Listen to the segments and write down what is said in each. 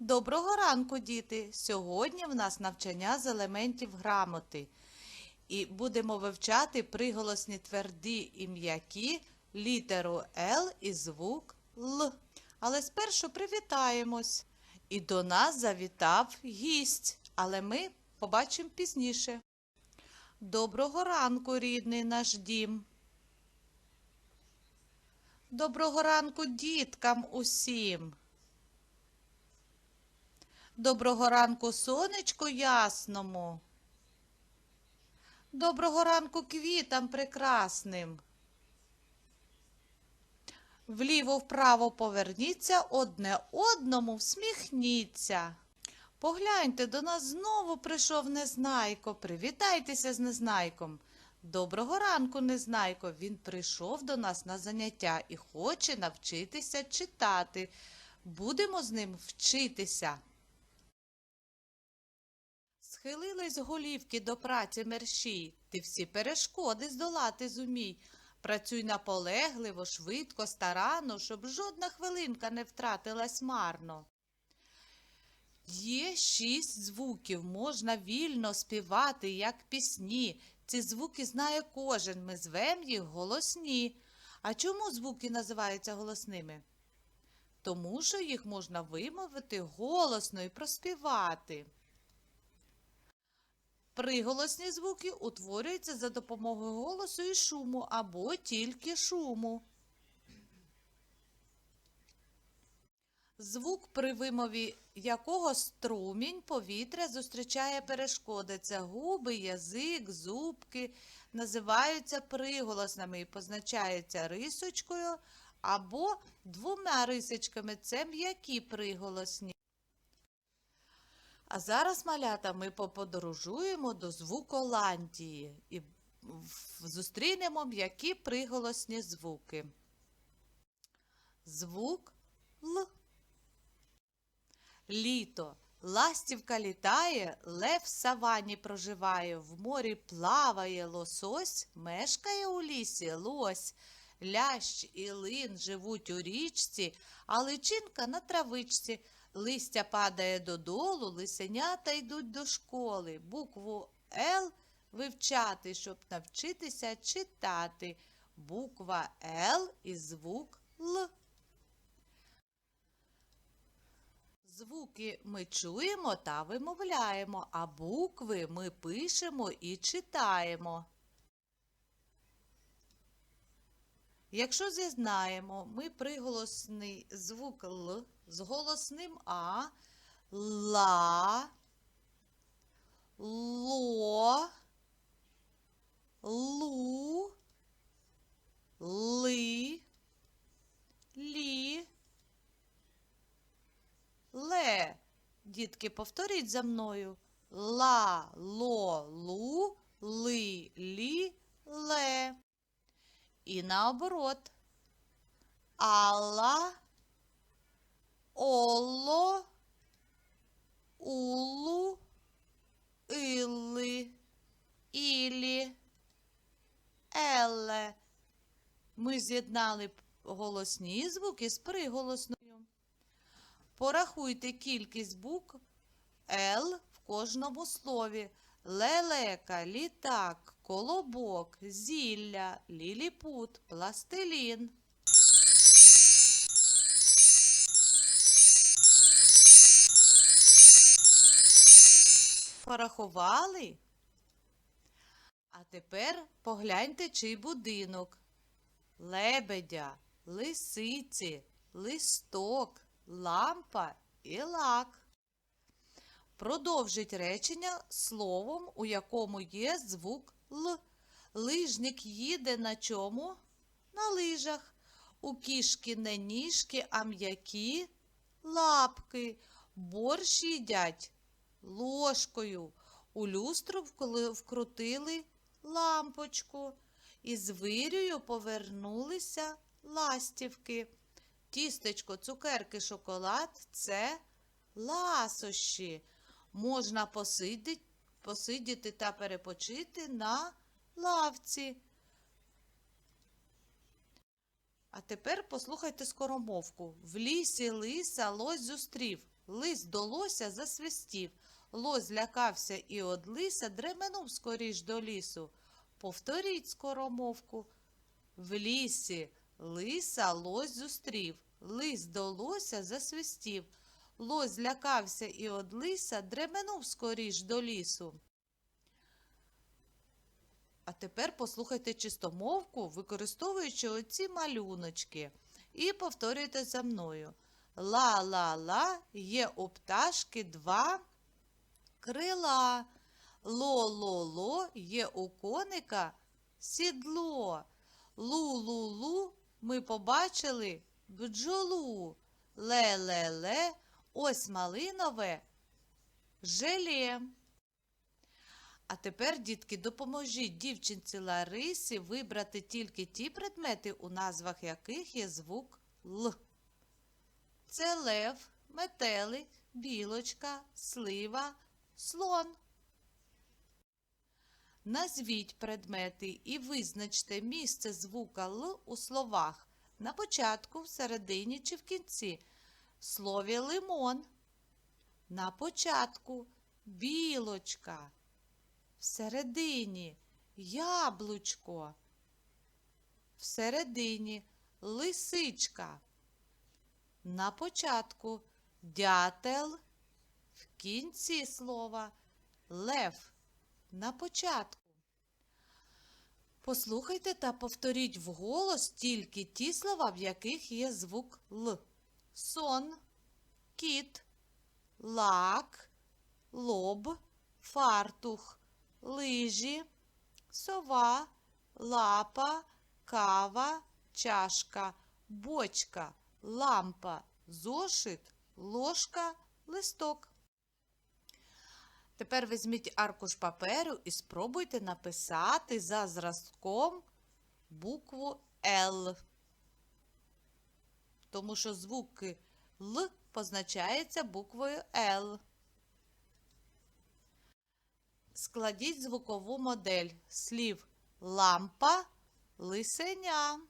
Доброго ранку, діти! Сьогодні в нас навчання з елементів грамоти. І будемо вивчати приголосні тверді і м'які, літеру Л і звук Л. Але спершу привітаємось. І до нас завітав гість, але ми побачимо пізніше. Доброго ранку, рідний наш дім. Доброго ранку діткам усім. Доброго ранку, сонечку ясному. Доброго ранку квітам прекрасним. Вліво-вправо поверніться, одне одному всміхніться. Погляньте, до нас знову прийшов Незнайко. Привітайтеся з Незнайком. Доброго ранку, Незнайко. Він прийшов до нас на заняття і хоче навчитися читати. Будемо з ним вчитися. Схилились голівки до праці мерщій, ти всі перешкоди здолати зумій. Працюй наполегливо, швидко, старанно, щоб жодна хвилинка не втратилась марно. Є шість звуків, можна вільно співати, як пісні. Ці звуки знає кожен, ми звем їх голосні. А чому звуки називаються голосними? Тому що їх можна вимовити голосно і проспівати. Приголосні звуки утворюються за допомогою голосу і шуму або тільки шуму. Звук, при вимові якого струмінь повітря зустрічає перешкоди. Це губи, язик, зубки називаються приголосними і позначаються рисочкою або двома рисочками. Це м'які приголосні. А зараз, малята, ми поподорожуємо до звуколандії і зустрінемо м'які приголосні звуки. Звук Л. Літо. Ластівка літає, лев в савані проживає, в морі плаває лосось, мешкає у лісі лось. Лящ і лин живуть у річці, а личинка на травичці. Листя падає додолу, лисенята йдуть до школи. Букву Л вивчати, щоб навчитися читати. Буква Л і звук Л. Звуки ми чуємо та вимовляємо, а букви ми пишемо і читаємо. Якщо зізнаємо, ми приголосний звук Л з голосним А, ла, ло, лу, ли, лі, ле. Дітки, повторіть за мною. Ла, ло, лу, ли, лі, ле. І наоборот. Алла, оло, улу, илли, ілі, еле. Ми з'єднали голосні звуки з приголосною. Порахуйте кількість букв Л в кожному слові. Лелека, літак, колобок, зілля, ліліпут, пластилін. Порахували? А тепер погляньте, чий будинок. Лебедя, лисиці, листок, лампа і лак. Продовжіть речення словом, у якому є звук Л. Лижник їде на чому? На лижах. У кішки не ніжки, а м'які лапки. Борщ їдять ложкою. У люстру вкрутили лампочку. Із вирію повернулися ластівки. Тістечко, цукерки, шоколад це ласощі. Можна посидіти, посидіти та перепочити на лавці. А тепер послухайте скоромовку. В лісі лиса лось зустрів. Лис до лося засвистів. Лось злякався і од лиса дременув скоріш до лісу. Повторіть скоромовку. В лісі лиса лось зустрів. Лис до лося засвистів. Лось злякався і од лиса дременув скоріш до лісу. А тепер послухайте чистомовку, використовуючи оці малюночки. І повторюйте за мною. Ла-ла-ла, є у пташки два крила. Ло-ло-ло, є у коника сідло. Лу-лу-лу, ми побачили бджолу. Ле-ле-ле, ось малинове желе. А тепер, дітки, допоможіть дівчинці Ларисі вибрати тільки ті предмети, у назвах яких є звук Л. Це лев, метелик, білочка, слива, слон. Назвіть предмети і визначте місце звука Л у словах на початку, всередині чи в кінці. В слові лимон. На початку білочка. Всередині яблучко. Всередині лисичка. На початку. Дятел. В кінці слова. Лев. На початку. Послухайте та повторіть вголос тільки ті слова, в яких є звук Л. Сон, кіт, лак, лоб, фартух, лижі, сова, лапа, кава, чашка, бочка, лампа, зошит, ложка, листок. Тепер візьміть аркуш паперу і спробуйте написати за зразком букву Л. Тому що звуки Л позначається буквою Л. Складіть звукову модель слів лампа, лисеня.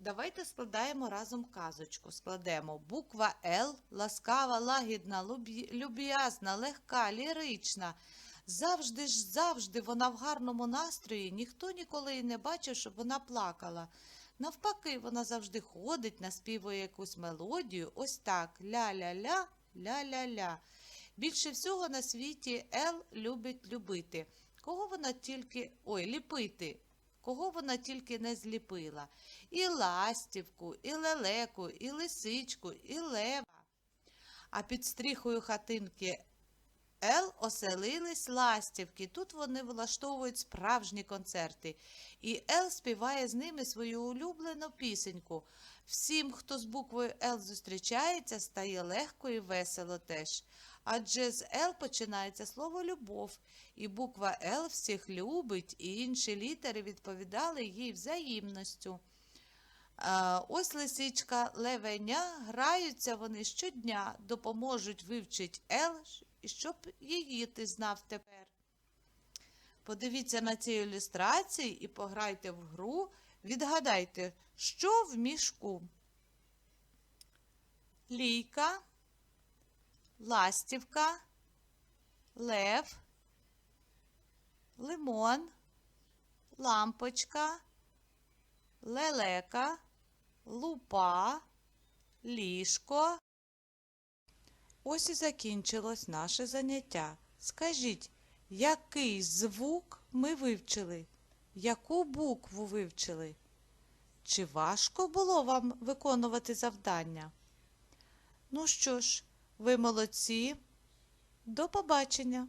Давайте складаємо разом казочку. Складемо буква Л, ласкава, лагідна, люб'язна, легка, лірична. Завжди ж, завжди вона в гарному настрої. Ніхто ніколи і не бачив, щоб вона плакала. Навпаки, вона завжди ходить, наспівує якусь мелодію. Ось так. Ля-ля-ля, ля-ля-ля. Більше всього на світі Ел любить любити. Кого вона тільки. Ой, ліпити. Кого вона тільки не зліпила. І ластівку, і лелеку, і лисичку, і лева. А під стріхою хатинки Ел оселились ластівки. Тут вони влаштовують справжні концерти. І Ел співає з ними свою улюблену пісеньку. Всім, хто з буквою Л зустрічається, стає легко і весело теж. Адже з Л починається слово любов, і буква Л всіх любить, і інші літери відповідали їй взаємністю. Ось лисичка, левеня, граються вони щодня, допоможуть вивчить і щоб її ти знав тепер. Подивіться на ці ілюстрації і пограйте в гру, відгадайте, що в мішку. Лійка, ластівка, лев, лимон, лампочка, лелека, лупа, ліжко. Ось і закінчилось наше заняття. Скажіть, який звук ми вивчили? Яку букву вивчили? Чи важко було вам виконувати завдання? Ну що ж, ви молодці. До побачення!